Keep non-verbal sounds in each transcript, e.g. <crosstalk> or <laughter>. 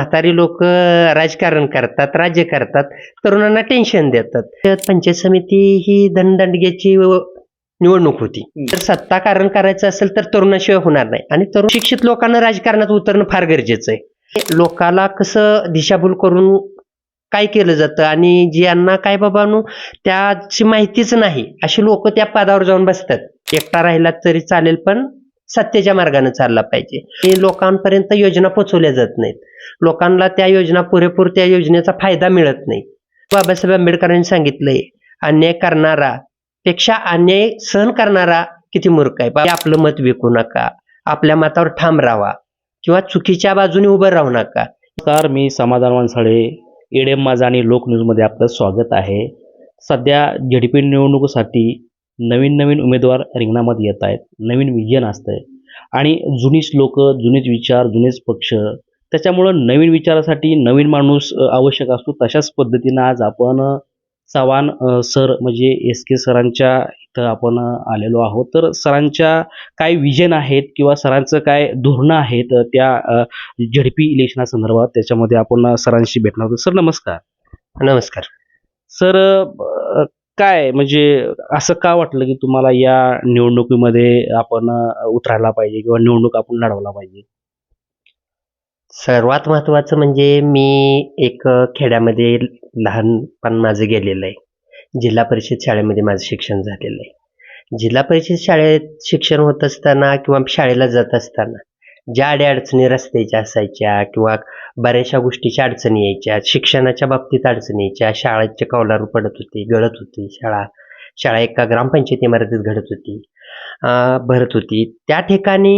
म्हातारी लोक राजकारण करतात राज्य करतात तरुणांना टेन्शन देतात. पंचायत समिती ही दणदंडग्याची व- निवडणूक होती. तर सत्ता कारण करायचं असेल तर तरुणाशिवाय होणार नाही. आणि तरुण शिक्षित लोकांना राजकारणात उतरणं फार गरजेचं आहे. लोकाला कसं दिशाभूल करून काय केलं जातं आणि ज्यांना काय बाबांनो त्याची माहितीच नाही. अशी लोक त्या पदावर जाऊन बसतात. एकटा राहिला तरी चालेल पण सत्तेच्या मार्गाने चालला पाहिजे. हे लोकांपर्यंत योजना पोचवल्या जात नाहीत. लोकांना त्या योजना पुरेपूर त्या योजनेचा फायदा मिळत नाही. बाबासाहेब आंबेडकरांनी सांगितलंय अन्याय करणारा पेक्षा अन्याय सहन करणारा किती मूर्ख आहे. बा- आपलं मत विकू नका आपल्या मतावर ठाम राहा किंवा चुकीच्या बाजूने उभं राहू नका. तर मी समाधान वानसाळे एडेम माझा आणि लोक न्यूजमध्ये आपलं स्वागत आहे. सध्या झेडपी निवडणुकीसाठी नवीन नवीन उमेदवार रिंगणामध्ये येत आहेत नवीन विजन असतंय. आणि जुनीच लोक जुनेच विचार जुनेच पक्ष त्याच्यामुळं नवीन विचारासाठी नवीन माणूस आवश्यक असतो. तशाच पद्धतीनं आज आपण चव्हाण सर म्हणजे एस के सरांच्या इथं आपण आलेलो आहोत. तर सरांच्या काय विजन आहेत किंवा सरांचं काय धोरणं आहेत त्या झडपी इलेक्शनासंदर्भात त्याच्यामध्ये आपण सरांशी भेटणार आहोत. सर नमस्कार. नमस्कार. सर काय म्हणजे असं का वाटलं की तुम्हाला या निवडणुकीमध्ये आपण उतरायला पाहिजे किंवा निवडणूक आपण लढवला पाहिजे? सर्वात महत्वाचं म्हणजे मी एक खेड्यामध्ये लहानपण माझं गेलेलं आहे. जिल्हा परिषद शाळेमध्ये माझं शिक्षण झालेलं आहे. जिल्हा परिषद शाळेत शिक्षण होत असताना किंवा शाळेला जात असताना ज्या अडीअडचणी रस्त्याच्या असायच्या किंवा बऱ्याचशा गोष्टीच्या अडचणी यायच्या शिक्षणाच्या बाबतीत अडचणी यायच्या शाळेचे कौलारू पडत होती गळत होती शाळा शाळा एका ग्रामपंचायत इमारतीत घडत होती भरत होती त्या ठिकाणी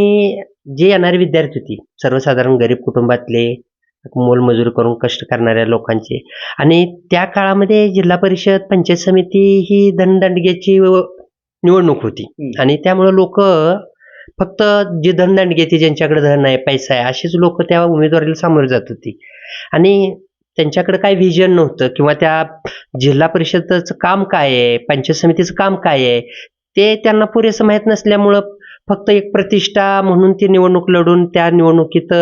जे येणारे विद्यार्थी होती सर्वसाधारण गरीब कुटुंबातले मोलमजुरी करून कष्ट करणाऱ्या लोकांचे आणि त्या काळामध्ये जिल्हा परिषद पंचायत समिती ही धनदंडग्याची व- निवडणूक होती. आणि त्यामुळे लोक फक्त जे धनदंडगे ज्यांच्याकडे धन आहे पैसा आहे अशीच लोक त्या उमेदवारीला सामोरे जात होती. आणि त्यांच्याकडे काही व्हिजन नव्हतं किंवा त्या जिल्हा परिषदचं काम काय आहे पंचायत समितीचं काम काय आहे ते त्यांना पुरेसं माहीत नसल्यामुळं फक्त एक प्रतिष्ठा म्हणून ती निवडणूक लढून त्या निवडणुकीत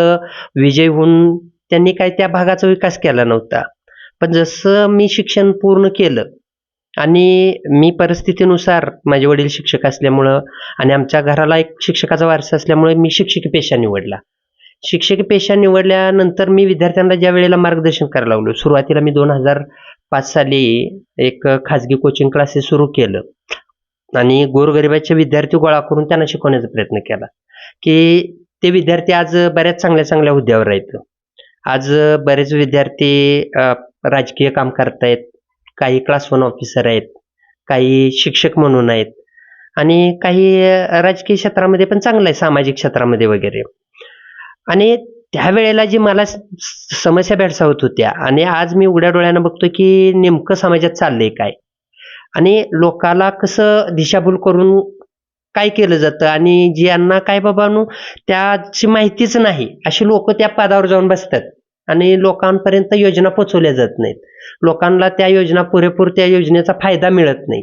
विजय होऊन त्यांनी काय त्या भागाचा विकास केला नव्हता. पण जसं मी शिक्षण पूर्ण केलं आणि मी परिस्थितीनुसार माझे वडील शिक्षक असल्यामुळं आणि आमच्या घराला एक शिक्षकाचा वारसा असल्यामुळे मी शिक्षकी पेशा निवडला. शिक्षकी पेशा निवडल्यानंतर मी विद्यार्थ्यांना ज्या वेळेला मार्गदर्शन करायला लागलो सुरुवातीला मी दोन हजार पाच साली एक खाजगी कोचिंग क्लासेस सुरू केलं आणि गोरगरिबाचे विद्यार्थी गोळा करून त्यांना शिकवण्याचा प्रयत्न केला की ते विद्यार्थी आज बऱ्याच चांगल्या चांगल्या हुद्द्यावर आहेत. आज बरेच विद्यार्थी राजकीय काम करतायत. काही क्लास वन ऑफिसर आहेत काही शिक्षक म्हणून आहेत आणि काही राजकीय क्षेत्रामध्ये पण चांगलं आहे सामाजिक क्षेत्रामध्ये वगैरे. आणि त्यावेळेला जी मला समस्या भेडसावत होत्या आणि आज मी उघड्या डोळ्यानं बघतो की नेमकं समाजात चाललंय काय? आणि लोकाला कसं दिशाभूल करून काय केलं जातं आणि ज्यांना काय बाबांनो त्याची माहितीच नाही अशी लोक त्या पदावर जाऊन बसतात. आणि लोकांपर्यंत योजना पोचवल्या जात नाहीत. लोकांना त्या योजना पुरेपूर त्या योजनेचा फायदा मिळत नाही.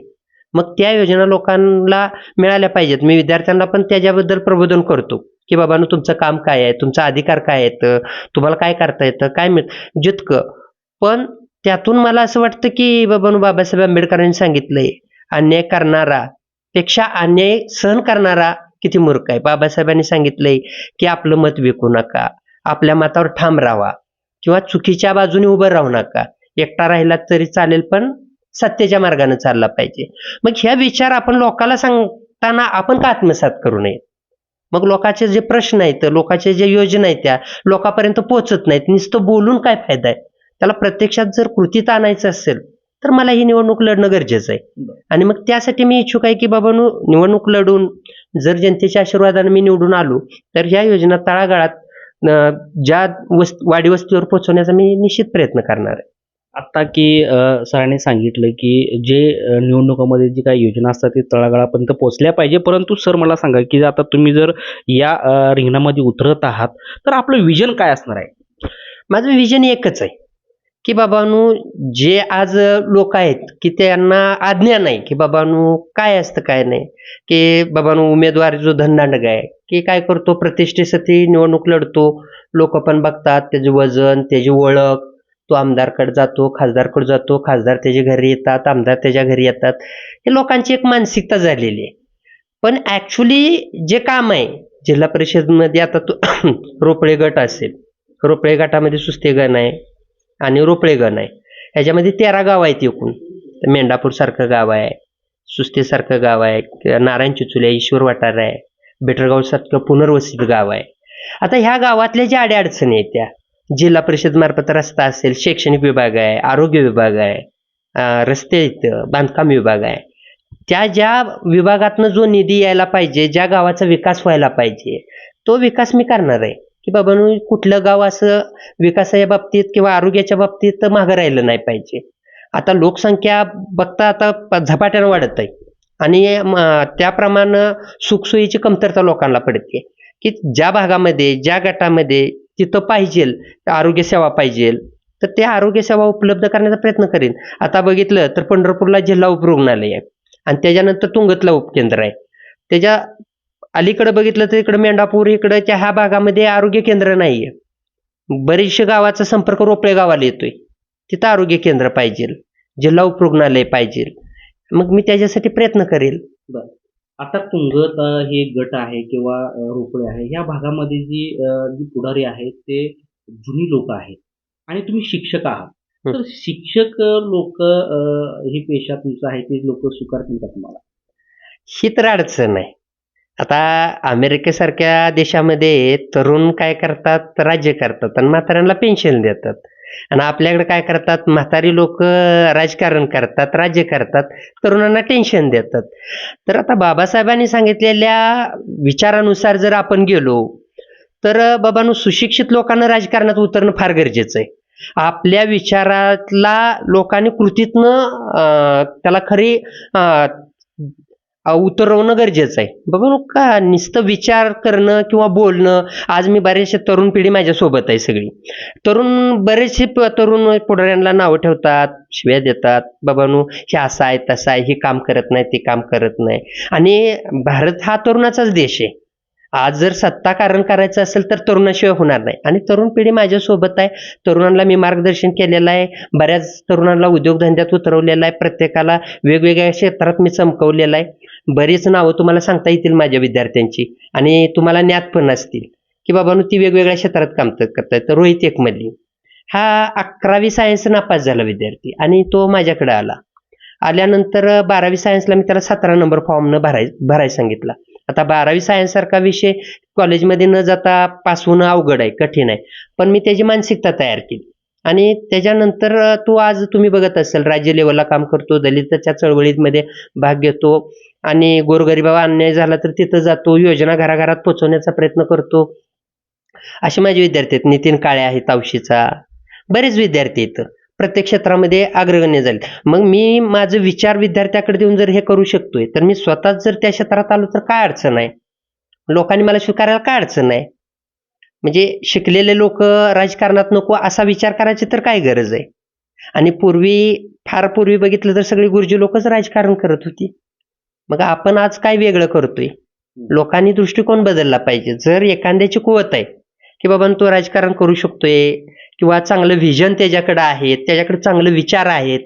मग त्या योजना लोकांना मिळाल्या पाहिजेत. मी विद्यार्थ्यांना पण त्याच्याबद्दल प्रबोधन करतो की बाबांनो तुमचं काम काय आहे? तुमचा अधिकार काय आहेत तुम्हाला काय करता येतं? काय मिळ जितकं. पण त्यातून मला असं वाटतं की बाबांनो बाबासाहेब आंबेडकरांनी सांगितलंय अन्याय करणारा पेक्षा अन्याय सहन करणारा किती मूर्ख आहे. बाबासाहेबांनी सांगितलंय की आपलं मत विकू नका. आपल्या मतावर ठाम राहा. किंवा चुकीच्या बाजूने उभं राहू नका. एकटा राहिला तरी चालेल पण सत्तेच्या मार्गाने चालला पाहिजे. मग ह्या विचार आपण लोकाला सांगताना आपण का आत्मसात करू नये? मग लोकांचे जे प्रश्न आहेत लोकांचे जे योजना आहेत त्या लोकांपर्यंत पोहोचत नाहीत. नुसतं बोलून काय फायदा आहे? त्याला प्रत्यक्षात जर कृतीत आणायचं असेल तर मला ही निवडणूक लढणं गरजेचं आहे. आणि मग त्यासाठी मी इच्छुक आहे की बाबा निवडणूक लढून जर जनतेच्या आशीर्वादाने मी निवडून आलो तर ह्या योजना तळागाळात ज्या वस वाडी वस्तीवर पोहोचवण्याचा मी निश्चित प्रयत्न करणार आहे. आता की अ, सरांनी सांगितलं की जे अ, निवडणुकामध्ये जी काही योजना असतात ते तळागाळापर्यंत पोहोचल्या पाहिजे. परंतु सर मला सांगा की आता तुम्ही जर या अ, रिंगणामध्ये उतरत आहात तर आपलं विजन काय असणार आहे? माझं विजन एकच आहे. की बाबांनो जे आज लोक आहेत की त्यांना आज्ञा नाही की बाबांनो काय असतं काय नाही की बाबांनो उमेदवार जो धनदांडग आहे की काय करतो प्रतिष्ठेसाठी निवडणूक लढतो. लोक पण बघतात त्याचे वजन त्याची ओळख तो आमदारकडे जातो खासदारकडे जातो खासदार त्याच्या घरी येतात आमदार त्याच्या घरी येतात. हे लोकांची एक मानसिकता झालेली आहे. पण ॲक्च्युली जे काम आहे जिल्हा परिषदमध्ये आता तो <coughs> रोपळे गट असेल रोपळे गटामध्ये सुस्ते गण आहे आणि रोपळे गण आहे ह्याच्यामध्ये तेरा गाव आहेत एकूण. मेंढापूर सारखं गाव आहे सुस्तेसारखं गाव आहे नारायण नारायण चिचुले ईश्वर वाटार आहे बेटरगाव सारखं पुनर्वसित गाव आहे. आता ह्या गावातल्या ज्या अडीअडचणी आहेत त्या जिल्हा परिषद मार्फत रस्ता असेल शैक्षणिक विभाग आहे आरोग्य विभाग आहे रस्ते आहेत बांधकाम विभाग आहे. त्या ज्या विभागातनं जो निधी यायला पाहिजे ज्या गावाचा विकास व्हायला पाहिजे तो विकास मी करणार आहे. की बाबांनो कुठलं गाव असं विकासाच्या बाबतीत किंवा आरोग्याच्या बाबतीत मागं राहिलं नाही पाहिजे. आता लोकसंख्या बघता आता प- झपाट्यानं वाढत आहे आणि म, त्याप्रमाणे सुखसोयीची कमतरता लोकांना पडते. की ज्या भागामध्ये ज्या गटामध्ये तिथं पाहिजे आरोग्यसेवा पाहिजे तर त्या आरोग्यसेवा उपलब्ध करण्याचा प्रयत्न करेन. आता बघितलं तर पंढरपूरला जिल्हा उपरुग्णालय आहे. आणि त्याच्यानंतर तुंगतला उपकेंद्र आहे. त्याच्या अलीकडे बघितलं तर इकडं मेंढापूर इकडच्या ह्या भागामध्ये आरोग्य केंद्र नाही आहे बरेचशे गावाचा संपर्क रोपळे गावाला येतोय. तिथं आरोग्य केंद्र पाहिजे. जिल्हा उपरुग्णालय पाहिजे. मग मी त्याच्यासाठी प्रयत्न करेल. आता तुंगत हे गट आहे किंवा रोपळे आहे या भागामध्ये जी जी पुढारी आहेत ते जुनी लोक आहेत. आणि तुम्ही शिक्षक आहात. तर शिक्षक लोक हे पेशा तुमचा आहे ते लोक स्वीकारतील का तुम्हाला? ही तर अडचण आहे. आता अमेरिकेसारख्या देशामध्ये तरुण काय करतात? राज्य करतात आणि म्हाताऱ्यांना पेन्शन देतात. आणि आपल्याकडे काय करतात? म्हातारी लोक राजकारण करतात राज्य करतात तरुणांना टेन्शन देतात. तर आता बाबासाहेबांनी सांगितलेल्या विचारानुसार जर आपण गेलो तर बाबांनो सुशिक्षित लोकांना राजकारणात उतरणं फार गरजेचं आहे. आपल्या विचारातला लोकांनी कृतीतनं त्याला खरी उतरवणं गरजेचं आहे. बाबा का नुसतं विचार करणं किंवा बोलणं आज मी बरेचसे तरुण पिढी माझ्यासोबत आहे सगळी. तरुण बरेचसे तरुण पुढाऱ्यांना नावं ठेवतात शिव्या देतात बाबानू हे असं आहे तसं आहे हे काम करत नाही ते काम करत नाही. आणि भारत हा तरुणाचाच देश आहे. आज जर सत्ता कारण करायचं असेल तर तरुणाशिवाय होणार नाही. आणि तरुण पिढी माझ्यासोबत आहे. तरुणांना मी मार्गदर्शन केलेलं आहे. बऱ्याच तरुणांना उद्योगधंद्यात उतरवलेलं आहे. प्रत्येकाला वेगवेगळ्या क्षेत्रात मी चमकवलेलं आहे. बरीच नावं तुम्हाला सांगता येतील माझ्या विद्यार्थ्यांची. आणि तुम्हाला ज्ञात पण असतील. की बाबांनो ती वेगवेगळ्या क्षेत्रात काम करतात तर रोहित एकमधली. हा अकरावी सायन्स नापास झाला विद्यार्थी. आणि तो माझ्याकडे आला. आल्यानंतर बारावी सायन्सला मी त्याला सतरा नंबर फॉर्मनं भराय भरायला सांगितला. आता बारावी सायन्स सारखा विषय कॉलेजमध्ये न जाता पास होणं अवघड आहे कठीण आहे. पण मी त्याची मानसिकता तयार केली. आणि त्याच्यानंतर तो आज तुम्ही बघत असाल राज्य लेवलला काम करतो. दलिताच्या चळवळीमध्ये भाग घेतो. आणि गोरगरिबावर अन्याय झाला तर तिथं जातो योजना घराघरात पोहोचवण्याचा प्रयत्न करतो. असे माझे विद्यार्थी आहेत. नितीन काळे आहेत तावशीचा. बरेच विद्यार्थी आहेत. प्रत्येक क्षेत्रामध्ये अग्रगण्य झाले मग मी माझं विचार विद्यार्थ्याकडे देऊन जर हे करू शकतोय तर मी स्वतःच जर त्या क्षेत्रात आलो तर काय अडचण आहे? लोकांनी मला स्वीकारायला काय अडचण आहे? म्हणजे शिकलेले लोक राजकारणात नको असा विचार करायची तर काय गरज आहे? आणि पूर्वी फार पूर्वी बघितलं तर सगळी गुरुजी लोकच राजकारण करत होती. मग आपण आज काय वेगळं करतोय? लोकांनी दृष्टिकोन बदलला पाहिजे. जर एखाद्याची कुवत आहे की बाबा तो राजकारण करू शकतोय किंवा चांगलं व्हिजन त्याच्याकडे आहे त्याच्याकडे चांगले विचार आहेत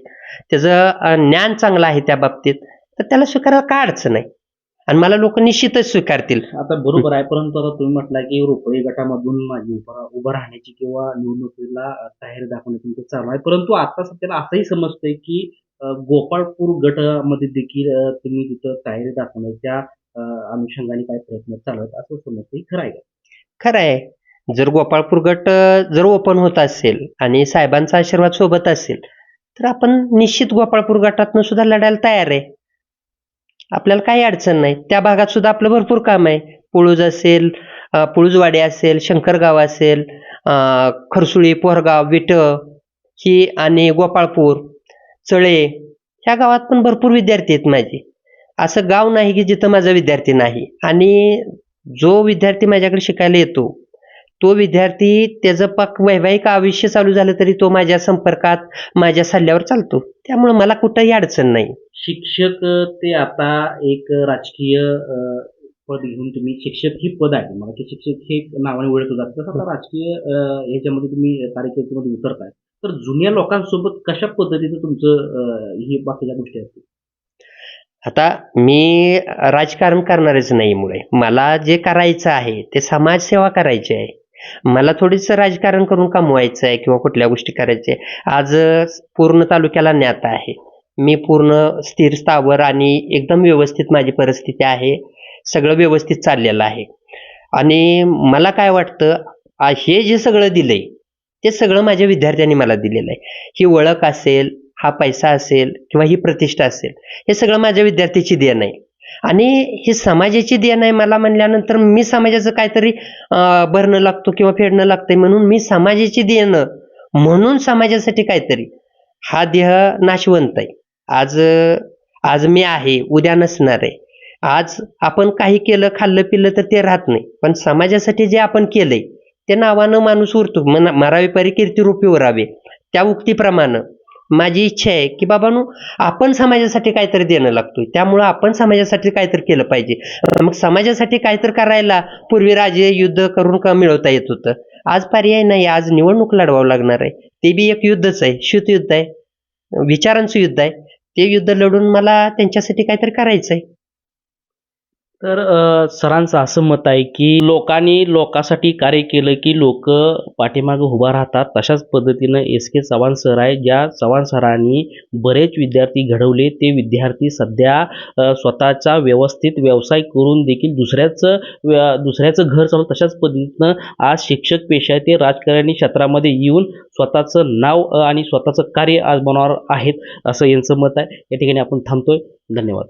त्याचं ज्ञान चांगलं आहे त्या बाबतीत तर त्याला स्वीकारायला काय अडचण आहे? आणि मला लोक निश्चितच स्वीकारतील. आता बरोबर आहे. परंतु आता तुम्ही म्हटलं की रोपळे गटामधून माझी उभं राहण्याची किंवा निवडणुकीला तयारी दाखवण्याची चालू आहे. परंतु आता सध्याला असंही समजतंय की गोपाळपूर गटामध्ये देखील तुम्ही तिथं तयारी दाखवण्याच्या त्या अनुषंगाने काय प्रयत्न चालत असं समजते. खरं आहे खरं आहे. जर गोपाळपूर गट जर ओपन होत असेल आणि साहेबांचा आशीर्वाद सोबत असेल तर आपण निश्चित गोपाळपूर गटातनं सुद्धा लढायला तयार आहे. आपल्याला काही अडचण नाही. त्या भागात सुद्धा आपलं भरपूर काम आहे. पुळूज असेल पुळूजवाडी असेल शंकरगाव असेल खरसुळी पोहरगाव विट ही आणि गोपाळपूर. चळे ह्या गावात पण भरपूर विद्यार्थी आहेत माझे. असं गाव नाही की जिथं माझा विद्यार्थी नाही. आणि जो विद्यार्थी माझ्याकडे शिकायला येतो तो विद्यार्थी त्याचं पाक वैवाहिक आयुष्य चालू झालं तरी तो माझ्या संपर्कात माझ्या सल्ल्यावर चालतो. त्यामुळे मला कुठंही अडचण नाही. शिक्षक ते आता एक राजकीय पद घेऊन तुम्ही शिक्षक ही पद आहे. मला की शिक्षक हे नावाने ओळखलं जातं. तसं आता राजकीय याच्यामध्ये ह्याच्यामध्ये तुम्ही कार्यकर्त्यामध्ये उतरताय. तर जुन्या लोकांसोबत कशा पद्धतीचं तुमचं हे ही बाकीच्या गोष्टी असतील आता मी राजकारण करणारच नाही मुळे. मला जे करायचं आहे ते समाजसेवा करायची आहे. मला थोडीच राजकारण करून कमवायचं आहे किंवा कुठल्या गोष्टी करायच्या आहे. आज पूर्ण तालुक्याला ज्ञात आहे. मी पूर्ण स्थिर स्थावर आणि एकदम व्यवस्थित माझी परिस्थिती आहे. सगळं व्यवस्थित चाललेलं आहे. आणि मला काय वाटतं हे जे सगळं दिलंय ते सगळं माझ्या विद्यार्थ्यांनी मला दिलेलं आहे. ही ओळख असेल हा पैसा असेल किंवा ही प्रतिष्ठा असेल हे सगळं माझ्या विद्यार्थ्याची देण आहे. आणि ही समाजाची देण आहे मला म्हणल्यानंतर मी समाजाचं काहीतरी भरणं लागतो किंवा फेडणं लागतंय म्हणून मी समाजाची देणं म्हणून समाजासाठी काहीतरी हा देह नाशवंत आहे. आज आज मी आहे उद्या नसणार आहे. आज आपण काही केलं खाल्लं पिलं तर ते राहत नाही. पण समाजासाठी जे आपण केलंय ते नावानं माणूस उरतो. मन मरावी परी कीर्ती रूपी उरावे. त्या उक्तीप्रमाणे माझी इच्छा आहे की बाबांनो आपण समाजासाठी काहीतरी देणं लागतोय. त्यामुळं आपण समाजासाठी काहीतरी केलं पाहिजे. मग समाजासाठी काहीतरी करायला पूर्वी राजे युद्ध करून का मिळवता येत होतं? आज पर्याय नाही. आज निवडणूक लढवावं लागणार आहे. ते बी एक युद्धच आहे. युद्ध आहे. विचारांचं युद्ध आहे. ते युद्ध लढून मला त्यांच्यासाठी काहीतरी करायचं आहे तर सरांचं असं मत आहे की लोकांनी लोकांसाठी कार्य केलं की लोक पाठीमागे उभा राहतात. तशाच पद्धतीनं एस के चव्हाण सर आहे ज्या चव्हाण सरांनी बरेच विद्यार्थी घडवले. ते विद्यार्थी सध्या स्वतःचा व्यवस्थित व्यवसाय करून देखील दुसऱ्याचं दुसऱ्याचं घर चालू तशाच पद्धतीनं आज शिक्षक पेशा ते राजकारणी क्षेत्रामध्ये येऊन स्वतःचं नाव आणि स्वतःचं कार्य आज बनवणार आहेत असं यांचं मत आहे. या ठिकाणी आपण थांबतोय. धन्यवाद.